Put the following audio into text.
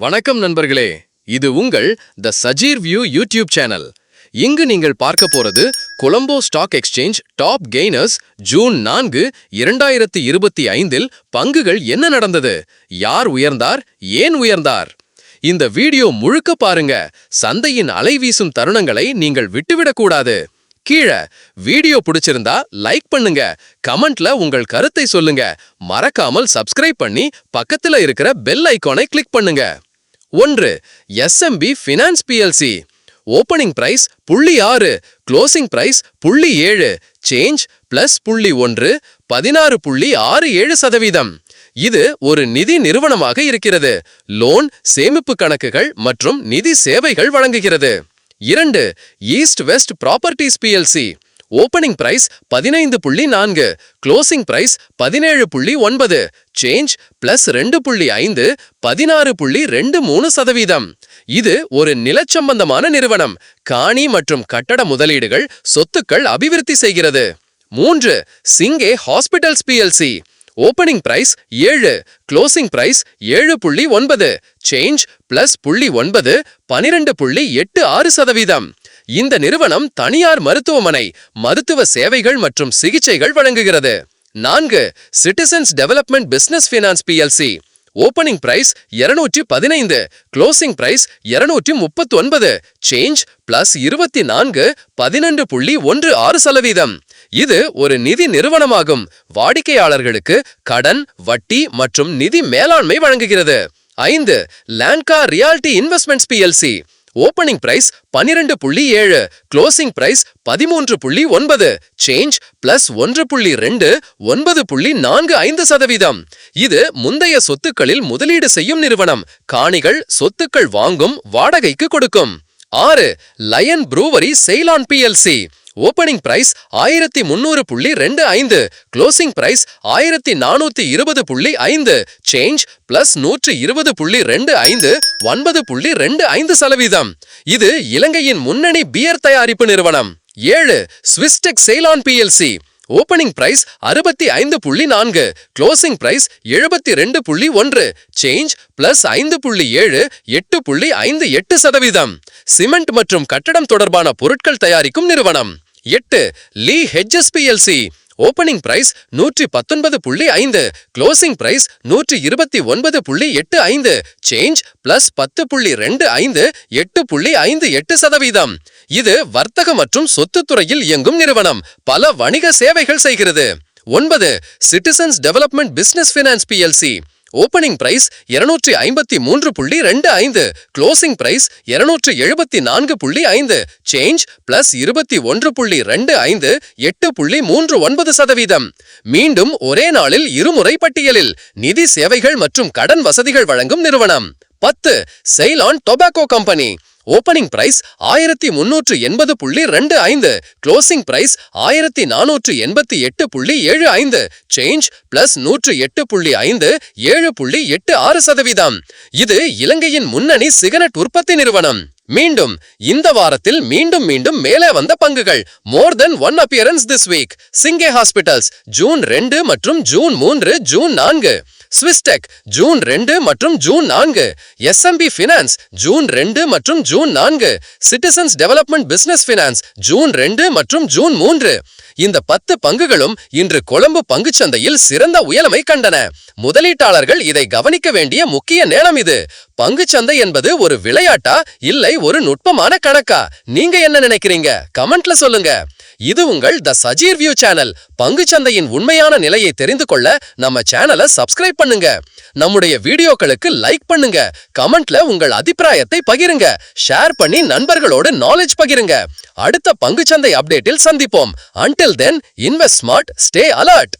வணக்கம் நண்பர்களே இது உங்கள் the Sajeer view YouTube channel இங்கு நீங்கள் பார்க்க போறது Colombo stock exchange top gainers June நான்கு இரண்டாயிரத்தி இருபத்தி ஐந்தில் பங்குகள் என்ன நடந்தது? யார் உயர்ந்தார்? ஏன் உயர்ந்தார்? இந்த வீடியோ முழுக்க பாருங்க. சந்தையின் அலைவீசும் தருணங்களை நீங்கள் விட்டுவிடக்கூடாது கீழே வீடியோ பிடிச்சிருந்தா லைக் பண்ணுங்க. கமெண்ட்ல உங்கள் கருத்தை சொல்லுங்க. மறக்காமல் சப்ஸ்கிரைப் பண்ணி பக்கத்துல இருக்கிற பெல் ஐக்கானை கிளிக் பண்ணுங்க. ஒன்று SMB finance PLC opening price புள்ளி ஆறு க்ளோசிங் பிரைஸ் புள்ளி ஏழு சேஞ்ச் பிளஸ் புள்ளி ஒன்று பதினாறு புள்ளி ஆறு ஏழு சதவீதம். இது ஒரு நிதி நிறுவனமாக இருக்கிறது. லோன் சேமிப்பு கணக்குகள் மற்றும் நிதி சேவைகள் வழங்குகிறது. இரண்டு east west properties PLC opening price பதினைந்து புள்ளி நான்கு க்ளோசிங் பிரைஸ் பதினேழு புள்ளி ஒன்பது சேஞ்ச் பிளஸ் ரெண்டு புள்ளி ஐந்து பதினாறு புள்ளி ரெண்டு மூணு சதவீதம். இது ஒரு நிலச்சம்பந்தமான நிறுவனம். காணி மற்றும் கட்டட முதலீடுகள் சொத்துக்கள் அபிவிருத்தி செய்கிறது. மூன்று Singhe hospitals PLC opening price ஏழு. க்ளோசிங் பிரைஸ் ஏழு புள்ளி ஒன்பது. சேஞ்ச் பிளஸ் புள்ளி ஒன்பது பனிரெண்டு புள்ளி எட்டு ஆறு சதவீதம். இந்த நிறுவனம் தனியார் மருத்துவமனை மருத்துவ சேவைகள் மற்றும் சிகிச்சைகள் வழங்குகிறது. நான்கு. Citizens development business finance PLC opening price இருநூற்றி பதினைந்து. க்ளோசிங் பிரைஸ் இருநூற்றி முப்பத்தி ஒன்பது சேஞ்ச் பிளஸ் இருபத்தி நான்கு பதினெண்டு புள்ளி ஒன்று ஆறு சதவீதம். இது ஒரு நிதி நிறுவனமாகும். வாடிக்கையாளர்களுக்கு கடன் வட்டி மற்றும் நிதி மேலாண்மை வழங்குகிறது. ஐந்து Lanka realty investments PLC opening price பனிரெண்டு புள்ளி ஏழு க்ளோசிங் பிரைஸ் பதிமூன்று புள்ளி ஒன்பது சேஞ்ச் பிளஸ் ஒன்று புள்ளி ரெண்டு ஒன்பது புள்ளி நான்கு ஐந்து சதவீதம். இது முந்தைய சொத்துக்களில் முதலீடு செய்யும் நிறுவனம். காணிகள் சொத்துக்கள் வாங்கும் வாடகைக்கு கொடுக்கும். ஆறு lion brewery Ceylon PLC opening price ஆயிரத்தி முன்னூறு புள்ளி ரெண்டு ஐந்து. க்ளோசிங் பிரைஸ் ஆயிரத்தி நானூத்தி இருபது புள்ளி ஐந்து. சேஞ்ச் பிளஸ் நூற்று இருபது புள்ளி ரெண்டு ஐந்து. ஒன்பது புள்ளி ரெண்டு ஐந்து சதவீதம். இது இலங்கையின் முன்னணி பியர் தயாரிப்பு நிறுவனம். ஏழு Swisstek Ceylon PLC opening price அறுபத்தி ஐந்து புள்ளி நான்கு. க்ளோசிங் பிரைஸ் எழுபத்தி ரெண்டு புள்ளி ஒன்று. சேஞ்ச் பிளஸ் ஐந்து புள்ளி ஏழு எட்டு புள்ளி ஐந்து எட்டு சதவீதம். சிமெண்ட் மற்றும் கட்டடம் தொடர்பான பொருட்கள் தயாரிக்கும் நிறுவனம். எட்டு Lee HS PLC opening price நூற்றி பத்தொன்பது புள்ளி ஐந்து க்ளோசிங் பிரைஸ் நூற்றி இருபத்தி ஒன்பது புள்ளி எட்டு ஐந்து சேஞ்ச் பிளஸ் பத்து புள்ளி ரெண்டு ஐந்து எட்டு புள்ளி ஐந்து எட்டு சதவீதம். இது வர்த்தக மற்றும் சொத்துத்துறையில் இயங்கும் நிறுவனம். பல வணிக சேவைகள் செய்கிறது. ஒன்பது citizens development business finance PLC. Opening price இருநூற்றி ஐம்பத்தி மூன்று புள்ளி ரெண்டு ஐந்து. க்ளோசிங் பிரைஸ் இருநூற்றி எழுபத்தி நான்கு புள்ளி ஐந்து. சேஞ்ச் பிளஸ் இருபத்தி ஒன்று புள்ளி ரெண்டு ஐந்து எட்டு புள்ளி மூன்று ஒன்பது சதவீதம். மீண்டும் ஒரே நாளில் இருமுறை பட்டியலில் நிதி சேவைகள் மற்றும் கடன் வசதிகள் வழங்கும் நிறுவனம். பத்து Ceylon tobacco company opening price ஆயிரத்தி முன்னூற்று எண்பது புள்ளி ரெண்டு ஐந்து. க்ளோசிங் பிரைஸ் ஆயிரத்தி நானூற்று எண்பத்தி எட்டு புள்ளி ஏழு ஐந்து. சேஞ்ச் பிளஸ் நூற்று எட்டு புள்ளி ஐந்து ஏழு புள்ளி எட்டு ஆறு சதவீதம். இது இலங்கையின் முன்னணி சிகரெட் உற்பத்தி நிறுவனம். மீண்டும் இந்த வாரத்தில் மீண்டும் மீண்டும் மேலே வந்த பங்குகள். More then one appearance this week Singhe hospitals June ரெண்டு மற்றும் ஜூன் மூன்று ஜூன் நான்கு. ஸ்விஸ்டெக் ஜூன் ரெண்டு மற்றும் ஜூன் நான்கு. எஸ்எம்பி ஃபினான்ஸ் ஜூன் ரெண்டு மற்றும் ஜூன் நான்கு. Citizens development business finance June ரெண்டு மற்றும் ஜூன் மூன்று. இந்த பத்து பங்குகளும் இன்று கொழும்பு பங்குச்சந்தையில் சிறந்த உயலமை கண்டன. முதலீட்டாளர்கள் இதை கவனிக்க வேண்டிய முக்கிய நேரம் இது. பங்குச்சந்தை என்பது ஒரு விளையாட்டா? இல்லை ஒரு நுட்பமான கணக்கா? நீங்க என்ன நினைக்கிறீங்க? கமெண்ட்ல சொல்லுங்க. இது உங்கள் த சஜீர் வியூ சேனல். பங்குச்சந்தையின் உண்மையான நிலையை தெரிந்து கொள்ள நம்ம சேனலை சப்ஸ்கிரைப் பண்ணுங்க. நம்முடைய வீடியோக்களுக்கு லைக் பண்ணுங்க. கமெண்ட்ல உங்கள் அபிப்பிராயத்தை பகிருங்க. ஷேர் பண்ணி நண்பர்களோடு நாலேஜ் பகிருங்க. அடுத்த பங்குச்சந்தை அப்டேட்டில் சந்திப்போம். Until then invest smart stay alert